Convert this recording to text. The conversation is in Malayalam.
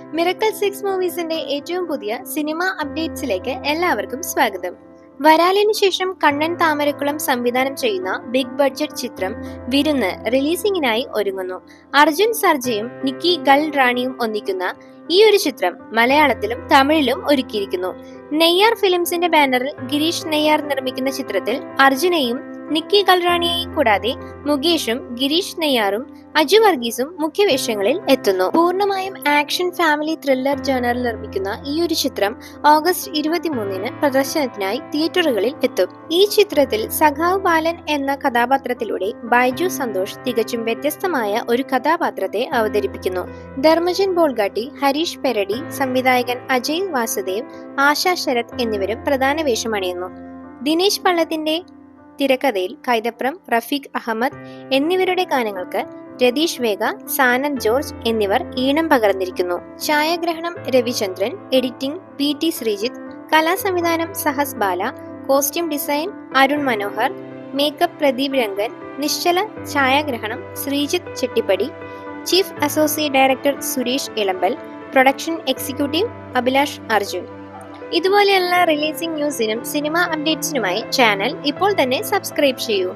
മിറക്കൽ സിക്സ് മൂവീസിന്റെ ഏറ്റവും പുതിയ സിനിമ അപ്ഡേറ്റ്സിലേക്ക് എല്ലാവർക്കും സ്വാഗതം. വരാലിന് ശേഷം കണ്ണൻ താമരക്കുളം സംവിധാനം ചെയ്യുന്ന ബിഗ് ബഡ്ജറ്റ് ചിത്രം വിരുന്ന് റിലീസിംഗിനായി ഒരുങ്ങുന്നു. അർജുൻ സർജയും നിക്കി ഗൾ റാണിയും ഒന്നിക്കുന്ന ഈ ഒരു ചിത്രം മലയാളത്തിലും തമിഴിലും ഒരുക്കിയിരിക്കുന്നു. നെയ്യാർ ഫിലിംസിന്റെ ബാനറിൽ ഗിരീഷ് നെയ്യാർ നിർമ്മിക്കുന്ന ചിത്രത്തിൽ അർജുനെയും നിക്കി കൽറാണിയെയും കൂടാതെ മുകേഷും ഗിരീഷ് നെയ്യാറും അജു വർഗീസും മുഖ്യവേഷങ്ങളിൽ എത്തുന്നു. പൂർണമായും ആക്ഷൻ ഫാമിലി ത്രില്ലർ ജേണറിൽ നിർമ്മിക്കുന്ന ഈ ഒരു ചിത്രം ഓഗസ്റ്റ് ഇരുപത്തിമൂന്നിന് പ്രദർശനത്തിനായി തിയേറ്ററുകളിൽ എത്തും. ഈ ചിത്രത്തിൽ സഖാവ് ബാലൻ എന്ന കഥാപാത്രത്തിലൂടെ ബൈജു സന്തോഷ് തികച്ചും വ്യത്യസ്തമായ ഒരു കഥാപാത്രത്തെ അവതരിപ്പിക്കുന്നു. ധർമ്മജൻ ബോൾഗാട്ടി ഹരീഷ് പെരടി സംവിധായകൻ അജയ് വാസുദേവ് ആശാ ശരത് എന്നിവരും പ്രധാന വേഷമണിയുന്നു. ദിനേശ് പള്ളത്തിന്റെ തിരക്കഥയിൽ കൈതപ്രം റഫീഖ് അഹമ്മദ് എന്നിവരുടെ ഗാനങ്ങൾക്ക് രതീഷ് വേഗ സാനന്ദ് ജോർജ് എന്നിവർ ഈണം പകർന്നിരിക്കുന്നു. ഛായാഗ്രഹണം Ravichandran editing P T Sreejith കലാസംവിധാനം Sahas Bala costume design Arun Manohar makeup Pradeep Rangan നിശ്ചല ഛായാഗ്രഹണം Sreejith Chettippadi chief associate director Suresh Elambal production executive Abhilash Arjun. ഇതുപോലെയുള്ള റിലീസിംഗ് ന്യൂസിനും സിനിമ അപ്ഡേറ്റ്സിനുമായി ചാനൽ ഇപ്പോൾ തന്നെ സബ്സ്ക്രൈബ് ചെയ്യൂ.